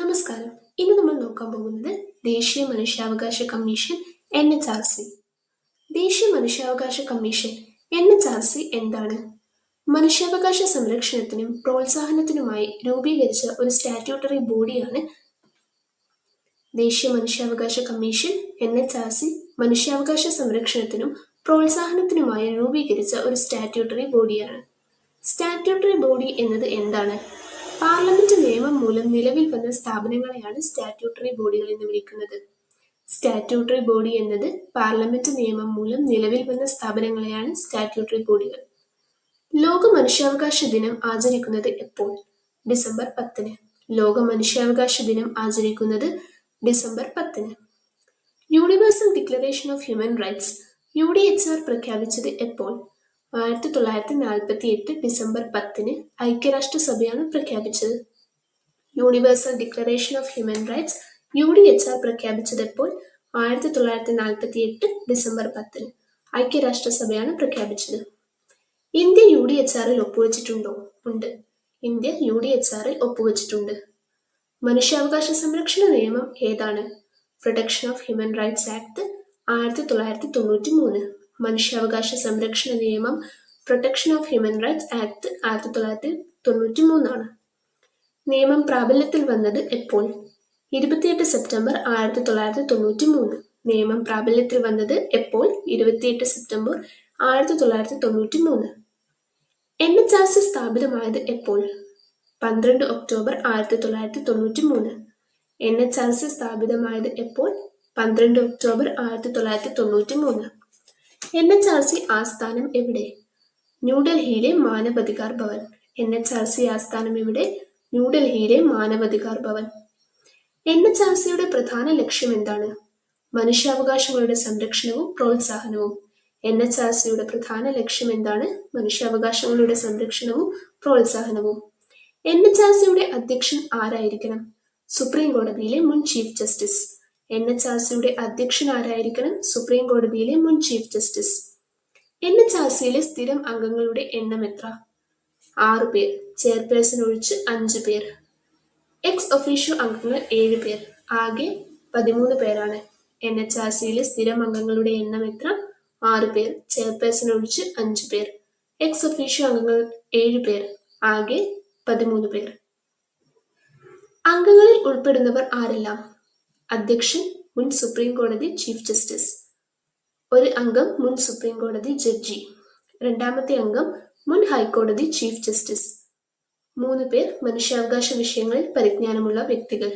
നമസ്കാരം. ഇന്ന് നമ്മൾ നോക്കാൻ പോകുന്നത് ദേശീയ മനുഷ്യാവകാശ commission N H R C. ദേശീയ മനുഷ്യാവകാശ commission N H R C എന്താണ്? മനുഷ്യാവകാശ സംരക്ഷണത്തിനും പ്രോത്സാഹനത്തിനുമായി രൂപീകരിച്ച ഒരു സ്റ്റാറ്റ്യൂട്ടറി ബോഡിയാണ് ദേശീയ മനുഷ്യാവകാശ commission N H R C. മനുഷ്യാവകാശ സംരക്ഷണത്തിനും പ്രോത്സാഹനത്തിനുമായി രൂപീകരിച്ച ഒരു സ്റ്റാറ്റ്യൂട്ടറി ബോഡിയാണ്. സ്റ്റാറ്റ്യൂട്ടറി ബോഡി എന്നത് എന്താണ്? പാർലമെന്റ് മൂലം നിലവിൽ വന്ന സ്ഥാപനങ്ങളെയാണ് സ്റ്റാറ്റ്യൂട്ടറി ബോഡികൾ എന്ന് വിളിക്കുന്നത്. സ്റ്റാറ്റ്യൂട്ടറി ബോഡി എന്നത് പാർലമെന്റ് നിയമം മൂലം നിലവിൽ വന്ന സ്ഥാപനങ്ങളെയാണ് സ്റ്റാറ്റ്യൂട്ടറി ബോഡികൾ ലോക മനുഷ്യാവകാശ ദിനം ആചരിക്കുന്നത് എപ്പോൾ? ഡിസംബർ പത്തിന്. ലോക മനുഷ്യാവകാശ ദിനം ആചരിക്കുന്നത് ഡിസംബർ പത്തിന്. Universal declaration of human rights U D H R പ്രഖ്യാപിച്ചത് എപ്പോൾ? ആയിരത്തി തൊള്ളായിരത്തി നാൽപ്പത്തി എട്ട് ഡിസംബർ പത്തിന് ഐക്യരാഷ്ട്രസഭയാണ് പ്രഖ്യാപിച്ചത്. Universal declaration of human rights U D H R പ്രഖ്യാപിച്ചത് എപ്പോൾ ആയിരത്തി തൊള്ളായിരത്തി നാൽപ്പത്തി എട്ട് ഡിസംബർ പത്തിന് ഐക്യരാഷ്ട്രസഭയാണ് പ്രഖ്യാപിച്ചത്. ഇന്ത്യ യു ഡി എച്ച് ആറിൽ ഒപ്പുവെച്ചിട്ടുണ്ടോ? ഉണ്ട്. ഇന്ത്യ യു ഡി എച്ച് ആറിൽ ഒപ്പുവെച്ചിട്ടുണ്ട്. മനുഷ്യാവകാശ സംരക്ഷണ നിയമം ഏതാണ്? Protection of human rights act ആയിരത്തി തൊള്ളായിരത്തി തൊണ്ണൂറ്റി മൂന്ന് മനുഷ്യാവകാശ സംരക്ഷണ നിയമം protection of human rights act ആയിരത്തി തൊള്ളായിരത്തി തൊണ്ണൂറ്റി മൂന്നാണ് നിയമം പ്രാബല്യത്തിൽ വന്നത് എപ്പോൾ? ഇരുപത്തിയെട്ട് സെപ്റ്റംബർ ആയിരത്തി തൊള്ളായിരത്തി തൊണ്ണൂറ്റി മൂന്ന് നിയമം പ്രാബല്യത്തിൽ വന്നത് എപ്പോൾ? ഇരുപത്തിയെട്ട് സെപ്റ്റംബർ ആയിരത്തി തൊള്ളായിരത്തി തൊണ്ണൂറ്റി മൂന്ന് എൻ എച്ച് ആർ സി സ്ഥാപിതമായത് എപ്പോൾ? പന്ത്രണ്ട് ഒക്ടോബർ ആയിരത്തി തൊള്ളായിരത്തി തൊണ്ണൂറ്റി മൂന്ന് എൻ എച്ച് ആർ സി സ്ഥാപിതമായത് എപ്പോൾ? പന്ത്രണ്ട് ഒക്ടോബർ ആയിരത്തി തൊള്ളായിരത്തി തൊണ്ണൂറ്റി മൂന്ന് എൻ എച്ച് ആർ സി ആസ്ഥാനം എവിടെ? ന്യൂഡൽഹിയിലെ Manavadhikar Bhavan. N H R C ആസ്ഥാനം എവിടെ? ന്യൂഡൽഹിയിലെ Manavadhikar Bhavan. N H R സിയുടെ പ്രധാന ലക്ഷ്യം എന്താണ്? മനുഷ്യാവകാശങ്ങളുടെ സംരക്ഷണവും പ്രോത്സാഹനവും. എൻ എച്ച് ആർ സിയുടെ പ്രധാന ലക്ഷ്യം എന്താണ്? മനുഷ്യാവകാശങ്ങളുടെ സംരക്ഷണവും പ്രോത്സാഹനവും. എൻ എച്ച് ആർ സിയുടെ അധ്യക്ഷൻ ആരായിരിക്കണം? സുപ്രീം കോടതിയിലെ മുൻ chief justice. N H R സിയുടെ അധ്യക്ഷൻ ആരായിരിക്കണം? സുപ്രീം കോടതിയിലെ മുൻ chief justice. N H R സിയിലെ സ്ഥിരം അംഗങ്ങളുടെ എണ്ണം എത്ര? ആറു പേർ. ചെയർപേഴ്സൺ ഒഴിച്ച് അഞ്ച് പേർ. എക്സ് ഒഫീഷ്യോ അംഗങ്ങൾ ഏഴ് പേർ. ആകെ പതിമൂന്ന് പേരാണ്. എൻ എച്ച് ആർ സിയിലെ സ്ഥിരം അംഗങ്ങളുടെ എണ്ണം എത്ര? ആറ് പേർ. ചെയർപേഴ്സൺ ഒഴിച്ച് അഞ്ച് പേർ. എക്സ് ഒഫീഷ്യോ അംഗങ്ങൾ ഏഴ് പേർ. ആകെ പതിമൂന്ന് പേർ. അംഗങ്ങളിൽ ഉൾപ്പെടുന്നവർ ആരെല്ലാം? അധ്യക്ഷൻ മുൻ സുപ്രീം കോടതി ചീഫ് ജസ്റ്റിസ്. ഒരു അംഗം മുൻ സുപ്രീം കോടതി ജഡ്ജി. രണ്ടാമത്തെ അംഗം മുൻ ഹൈക്കോടതി ചീഫ് ജസ്റ്റിസ്. മൂന്ന് പേർ മനുഷ്യാവകാശ വിഷയങ്ങളിൽ പരിജ്ഞാനമുള്ള വ്യക്തികൾ.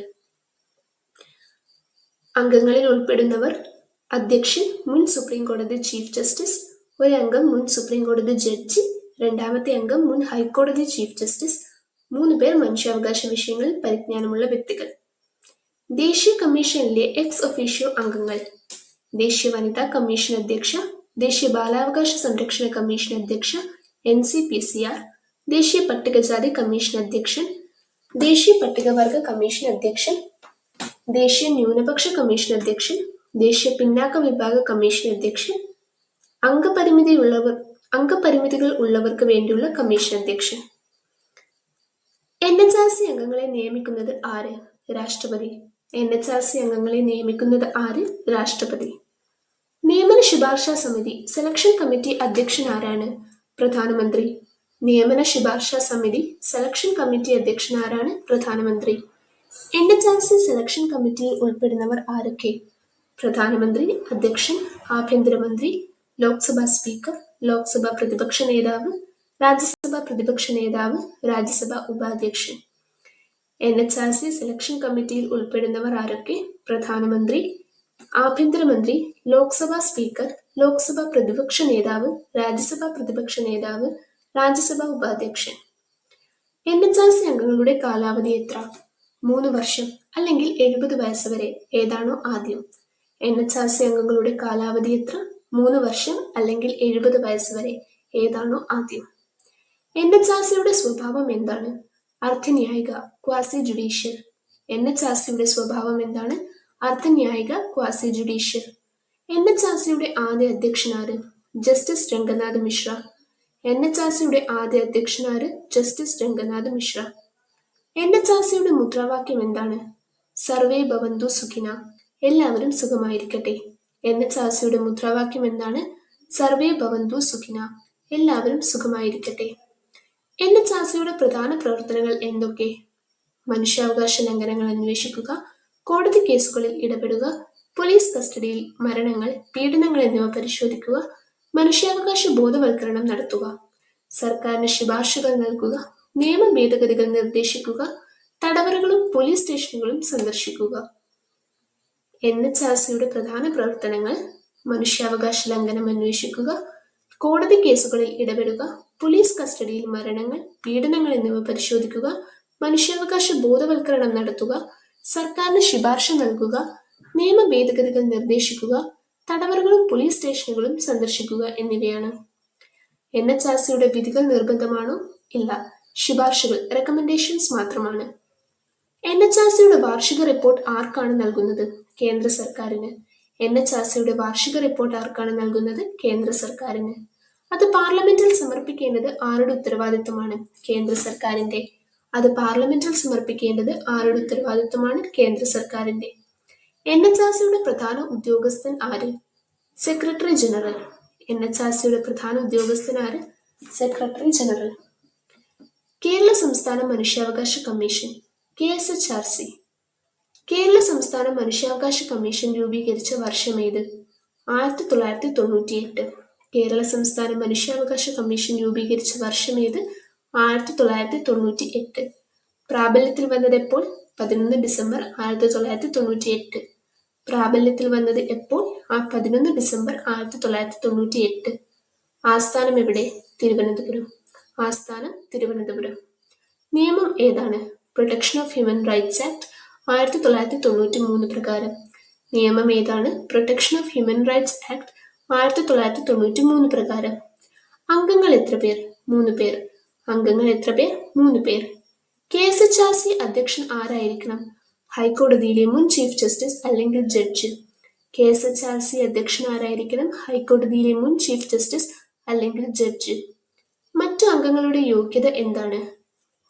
അംഗങ്ങളിൽ ഉൾപ്പെടുന്നവർ അധ്യക്ഷൻ മുൻ സുപ്രീം കോടതി ചീഫ് ജസ്റ്റിസ് ഒരു അംഗം മുൻ സുപ്രീം കോടതി ജഡ്ജി രണ്ടാമത്തെ അംഗം മുൻ ഹൈക്കോടതി ചീഫ് ജസ്റ്റിസ് മൂന്ന് പേർ മനുഷ്യാവകാശ വിഷയങ്ങളിൽ പരിജ്ഞാനമുള്ള വ്യക്തികൾ. ദേശീയ കമ്മീഷനിലെ എക്സ് ഒഫീഷ്യോ അംഗങ്ങൾ. ദേശീയ വനിതാ കമ്മീഷൻ അധ്യക്ഷ ദേശീയ ബാലാവകാശ സംരക്ഷണ കമ്മീഷൻ അധ്യക്ഷ N C P C R ദേശീയ പട്ടികജാതി കമ്മീഷൻ അധ്യക്ഷൻ ദേശീയ പട്ടികവർഗ കമ്മീഷൻ അധ്യക്ഷൻ ദേശീയ ന്യൂനപക്ഷ കമ്മീഷൻ അധ്യക്ഷൻ ദേശീയ പിന്നാക്ക വിഭാഗ കമ്മീഷൻ അധ്യക്ഷൻ അംഗപരിമിതിയുള്ളവർ അംഗപരിമിതികൾ ഉള്ളവർക്ക് വേണ്ടിയുള്ള കമ്മീഷൻ അധ്യക്ഷൻ. എൻ എച്ച് ആർ സി അംഗങ്ങളെ നിയമിക്കുന്നത് ആര്? രാഷ്ട്രപതി. എൻ എച്ച് ആർ സി അംഗങ്ങളെ നിയമിക്കുന്നത് ആര്? രാഷ്ട്രപതി. നിയമന ശുപാർശ സമിതി സെലക്ഷൻ കമ്മിറ്റി അധ്യക്ഷൻ ആരാണ്? പ്രധാനമന്ത്രി. നിയമന ശുപാർശ സമിതി സെലക്ഷൻ കമ്മിറ്റി അധ്യക്ഷൻ ആരാണ് പ്രധാനമന്ത്രി. എൻ സി സെലക്ഷൻ കമ്മിറ്റിയിൽ ഉൾപ്പെടുന്നവർ ആരൊക്കെ? പ്രധാനമന്ത്രി അധ്യക്ഷൻ ആഭ്യന്തരമന്ത്രി ലോക്സഭാ സ്പീക്കർ ലോക്സഭാ പ്രതിപക്ഷ നേതാവ് രാജ്യസഭാ പ്രതിപക്ഷ നേതാവ് രാജ്യസഭാ ഉപാധ്യക്ഷൻ. N H R C selection കമ്മിറ്റിയിൽ ഉൾപ്പെടുന്നവർ ആരൊക്കെ? പ്രധാനമന്ത്രി ആഭ്യന്തരമന്ത്രി ലോക്സഭാ സ്പീക്കർ ലോക്സഭാ പ്രതിപക്ഷ നേതാവ് രാജ്യസഭാ പ്രതിപക്ഷ നേതാവ് രാജ്യസഭാ ഉപാധ്യക്ഷൻ. എൻ എച്ച് ആർ സി അംഗങ്ങളുടെ കാലാവധി എത്ര? മൂന്ന് വർഷം അല്ലെങ്കിൽ എഴുപത് വയസ്സ് വരെ ഏതാണോ ആദ്യം. എൻ എച്ച് ആർ സി അംഗങ്ങളുടെ കാലാവധി എത്ര? മൂന്ന് വർഷം അല്ലെങ്കിൽ എഴുപത് വയസ്സ് വരെ ഏതാണോ ആദ്യം. എൻ എച്ച് ആർ സിയുടെ സ്വഭാവം എന്താണ്? അർത്ഥന്യായിക quasi judicial. N H R സിയുടെ സ്വഭാവം എന്താണ്? അർത്ഥന്യായിക quasi judicial. N H R സിയുടെ ആദ്യ അധ്യക്ഷനാര് justice Ranganath Mishra. N H R സിയുടെ ആദ്യ അധ്യക്ഷനാര് justice Ranganath Mishra. N H R സിയുടെ മുദ്രാവാക്യം എന്താണ്? സർവേ ഭവന്തു സുഖിന. എല്ലാവരും സുഖമായിരിക്കട്ടെ. എൻ എച്ച് ആർ സിയുടെ മുദ്രാവാക്യം എന്താണ്? സർവേ ഭവന്തു സുഖിന. എല്ലാവരും സുഖമായിരിക്കട്ടെ. എൻ എച്ച് ആർ സിയുടെ പ്രധാന പ്രവർത്തനങ്ങൾ എന്തൊക്കെ? മനുഷ്യാവകാശ ലംഘനങ്ങൾ അന്വേഷിക്കുക കോടതി കേസുകളിൽ ഇടപെടുക പോലീസ് കസ്റ്റഡിയിൽ മരണങ്ങൾ പീഡനങ്ങൾ എന്നിവ പരിശോധിക്കുക മനുഷ്യാവകാശ ബോധവൽക്കരണം നടത്തുക. സർക്കാരിന് ശുപാർശകൾ നൽകുക നിയമ ഭേദഗതികൾ നിർദ്ദേശിക്കുക തടവറകളും പോലീസ് സ്റ്റേഷനുകളും സന്ദർശിക്കുക. എൻ എച്ച് ആർ സിയുടെ പ്രധാന പ്രവർത്തനങ്ങൾ മനുഷ്യാവകാശ ലംഘനം അന്വേഷിക്കുക കോടതി കേസുകളിൽ ഇടപെടുക പോലീസ് കസ്റ്റഡിയിൽ മരണങ്ങൾ പീഡനങ്ങൾ എന്നിവ പരിശോധിക്കുക മനുഷ്യാവകാശ ബോധവൽക്കരണം നടത്തുക സർക്കാരിന് ശുപാർശ നൽകുക നിയമ ഭേദഗതികൾ നിർദ്ദേശിക്കുക തടവറകളും പോലീസ് സ്റ്റേഷനുകളും സന്ദർശിക്കുക എന്നിവയാണ്. എൻ എച്ച് ആർ സിയുടെ വിധികൾ നിർബന്ധമാണോ? ഇല്ല. ശുപാർശകൾ റെക്കമെൻഡേഷൻസ് മാത്രമാണ്. എൻ എച്ച് ആർ സിയുടെ വാർഷിക റിപ്പോർട്ട് ആർക്കാണ് നൽകുന്നത്? കേന്ദ്ര സർക്കാരിന്. എൻ എച്ച് ആർ സിയുടെ വാർഷിക റിപ്പോർട്ട് ആർക്കാണ് നൽകുന്നത്? കേന്ദ്ര സർക്കാരിന്. അത് പാർലമെന്റിൽ സമർപ്പിക്കേണ്ടത് ആരുടെ ഉത്തരവാദിത്തമാണ് കേന്ദ്ര സർക്കാരിന്റെ. അത് പാർലമെന്റിൽ സമർപ്പിക്കേണ്ടത് ആരുടെ ഉത്തരവാദിത്തമാണ് കേന്ദ്ര സർക്കാരിന്റെ. എൻ എച്ച് ആർ സിയുടെ പ്രധാന ഉദ്യോഗസ്ഥൻ ആര്? Secretary general. N H R സിയുടെ പ്രധാന ഉദ്യോഗസ്ഥൻ ആര്? Secretary general. കേരള സംസ്ഥാന മനുഷ്യാവകാശ commission K S H R C. Kerala സംസ്ഥാന മനുഷ്യാവകാശ കമ്മീഷൻ രൂപീകരിച്ച വർഷം ഏത്? ആയിരത്തി തൊള്ളായിരത്തി തൊണ്ണൂറ്റി എട്ട് കേരള സംസ്ഥാന മനുഷ്യാവകാശ കമ്മീഷൻ രൂപീകരിച്ച വർഷം ഏത്? ആയിരത്തി തൊള്ളായിരത്തി തൊണ്ണൂറ്റി എട്ട് പ്രാബല്യത്തിൽ വന്നത് എപ്പോൾ? പതിനൊന്ന് ഡിസംബർ ആയിരത്തി തൊള്ളായിരത്തി തൊണ്ണൂറ്റി എട്ട് പ്രാബല്യത്തിൽ വന്നത് എപ്പോൾ? ആ പതിനൊന്ന് ഡിസംബർ ആയിരത്തി തൊള്ളായിരത്തി തൊണ്ണൂറ്റി എട്ട് ആസ്ഥാനം എവിടെ? തിരുവനന്തപുരം. ആസ്ഥാനം തിരുവനന്തപുരം. നിയമം ഏതാണ്? Protection of human rights act ആയിരത്തി തൊള്ളായിരത്തി തൊണ്ണൂറ്റി മൂന്ന് പ്രകാരം. നിയമം ഏതാണ്? Protection of human rights act ആയിരത്തി തൊള്ളായിരത്തി തൊണ്ണൂറ്റി മൂന്ന് പ്രകാരം. അംഗങ്ങൾ എത്ര പേർ? മൂന്ന് പേർ. അംഗങ്ങൾ എത്ര പേർ? മൂന്ന് പേർ. K S H R C അധ്യക്ഷൻ ആരായിരിക്കണം? ഹൈക്കോടതിയിലെ മുൻ ചീഫ് ജസ്റ്റിസ് അല്ലെങ്കിൽ judge. K S H R C അധ്യക്ഷൻ ആരായിരിക്കണം ഹൈക്കോടതിയിലെ മുൻ ചീഫ് ജസ്റ്റിസ് അല്ലെങ്കിൽ ജഡ്ജ്. മറ്റു അംഗങ്ങളുടെ യോഗ്യത എന്താണ്?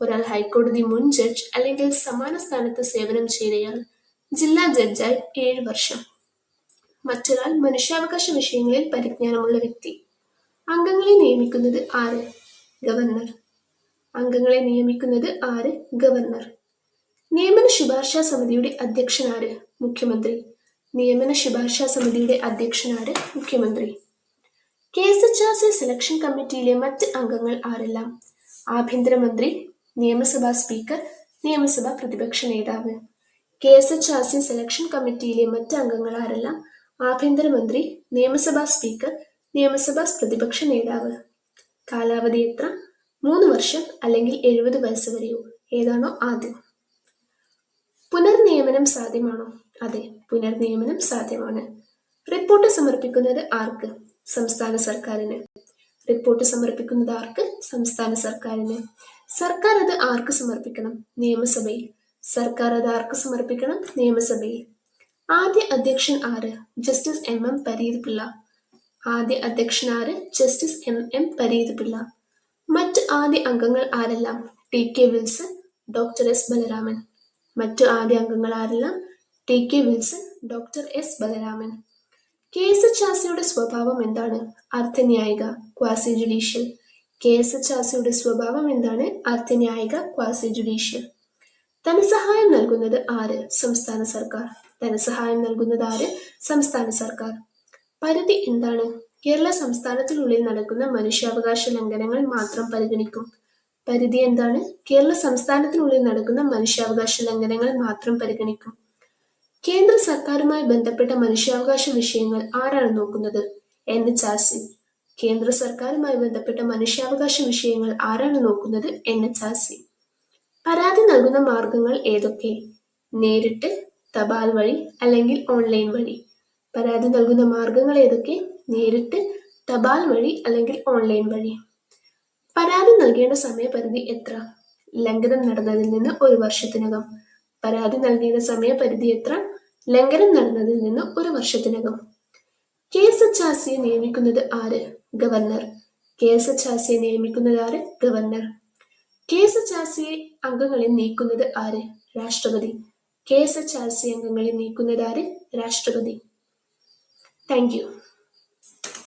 ഒരാൾ ഹൈക്കോടതി മുൻ ജഡ്ജ് അല്ലെങ്കിൽ സമാന സ്ഥാനത്ത് സേവനം ചെയ്തയാൾ ജില്ലാ ജഡ്ജായി ഏഴ് വർഷം. മറ്റൊരാൾ മനുഷ്യാവകാശ വിഷയങ്ങളിൽ പരിജ്ഞാനമുള്ള വ്യക്തി. അംഗങ്ങളെ നിയമിക്കുന്നത് ആര്? ഗവർണർ. അംഗങ്ങളെ നിയമിക്കുന്നത് ആര്? ഗവർണർ. നിയമന ശുപാർശ സമിതിയുടെ അധ്യക്ഷനാര് മുഖ്യമന്ത്രി? നിയമന ശുപാർശ സമിതിയുടെ അധ്യക്ഷനാര് മുഖ്യമന്ത്രി? K S H R C selection കമ്മിറ്റിയിലെ മറ്റ് അംഗങ്ങൾ ആരെല്ലാം? ആഭ്യന്തരമന്ത്രി നിയമസഭാ സ്പീക്കർ നിയമസഭാ പ്രതിപക്ഷ നേതാവ്. K S H R C selection കമ്മിറ്റിയിലെ മറ്റ് അംഗങ്ങൾ ആരെല്ലാം? ആഭ്യന്തരമന്ത്രി നിയമസഭാ സ്പീക്കർ നിയമസഭാ പ്രതിപക്ഷ നേതാവ്. കാലാവധി എത്ര? മൂന്ന് വർഷം അല്ലെങ്കിൽ എഴുപത് വയസ്സ് വരെയോ? ഏതാണോ ആദ്യം? പുനർനിയമനം സാധ്യമാണോ? അതെ പുനർനിയമനം സാധ്യമാണ്. റിപ്പോർട്ട് സമർപ്പിക്കുന്നത് ആർക്ക്? സംസ്ഥാന സർക്കാരിന്. റിപ്പോർട്ട് സമർപ്പിക്കുന്നത് ആർക്ക്? സംസ്ഥാന സർക്കാരിന്. സർക്കാർ അത് ആർക്ക് സമർപ്പിക്കണം? നിയമസഭയിൽ. സർക്കാർ അത് ആർക്ക് സമർപ്പിക്കണം? നിയമസഭയിൽ. ആദ്യ അധ്യക്ഷൻ ആര്? Justice M M Pareeth Pillai ആദ്യ അധ്യക്ഷൻ ആര്? Justice M M Pareeth Pillai മറ്റ് ആദ്യ അംഗങ്ങൾ ആരെല്ലാം? T K Wilson doctor S. Balaraman. മറ്റു ആദ്യ അംഗങ്ങൾ ആരെല്ലാം T K Wilson doctor S Balaraman. K S H ആസിയുടെ സ്വഭാവം എന്താണ്? അർത്ഥന്യായിക quasi judicial K S H ആസിയുടെ സ്വഭാവം എന്താണ്? അർത്ഥന്യായിക ക്വാസി ജുഡീഷ്യൽ ധനസഹായം നൽകുന്നത് ആര്? സംസ്ഥാന സർക്കാർ. ധനസഹായം നൽകുന്നത് ആര്? സംസ്ഥാന സർക്കാർ. പരിധി എന്താണ്? കേരള സംസ്ഥാനത്തിനുള്ളിൽ നടക്കുന്ന മനുഷ്യാവകാശ ലംഘനങ്ങൾ മാത്രം പരിഗണിക്കും. പരിധി എന്താണ്? കേരള സംസ്ഥാനത്തിനുള്ളിൽ നടക്കുന്ന മനുഷ്യാവകാശ ലംഘനങ്ങൾ മാത്രം പരിഗണിക്കും. കേന്ദ്ര സർക്കാരുമായി ബന്ധപ്പെട്ട മനുഷ്യാവകാശ വിഷയങ്ങൾ ആരാണ് നോക്കുന്നത്? എൻ. എച്ച്. ആർ സി കേന്ദ്ര സർക്കാരുമായി ബന്ധപ്പെട്ട മനുഷ്യാവകാശ വിഷയങ്ങൾ ആരാണ് നോക്കുന്നത്? എൻ. എച്ച്. ആർ സി പരാതി നൽകുന്ന മാർഗങ്ങൾ ഏതൊക്കെ? നേരിട്ട് തപാൽ വഴി അല്ലെങ്കിൽ ഓൺലൈൻ വഴി. പരാതി നൽകുന്ന മാർഗങ്ങൾ ഏതൊക്കെ? നേരിട്ട് തപാൽ വഴി അല്ലെങ്കിൽ ഓൺലൈൻ വഴി. പരാതി നൽകേണ്ട സമയപരിധി എത്ര? ലംഘനം നടന്നതിൽ നിന്ന് ഒരു വർഷത്തിനകം. പരാതി നൽകേണ്ട സമയപരിധി എത്ര? ലംഘനം നടന്നതിൽ നിന്ന് ഒരു വർഷത്തിനകം. കെ എസ് എച്ച് ആർ സിയെ നിയമിക്കുന്നത് ആര്? Governor. K S H R സിയെ നിയമിക്കുന്നത് ആര്? Governor. K S H R സിയെ അംഗങ്ങളെ നീക്കുന്നത് ആര്? രാഷ്ട്രപതി. K S H R C അംഗങ്ങളെ നീക്കുന്നത് ആര്? രാഷ്ട്രപതി. Thank you.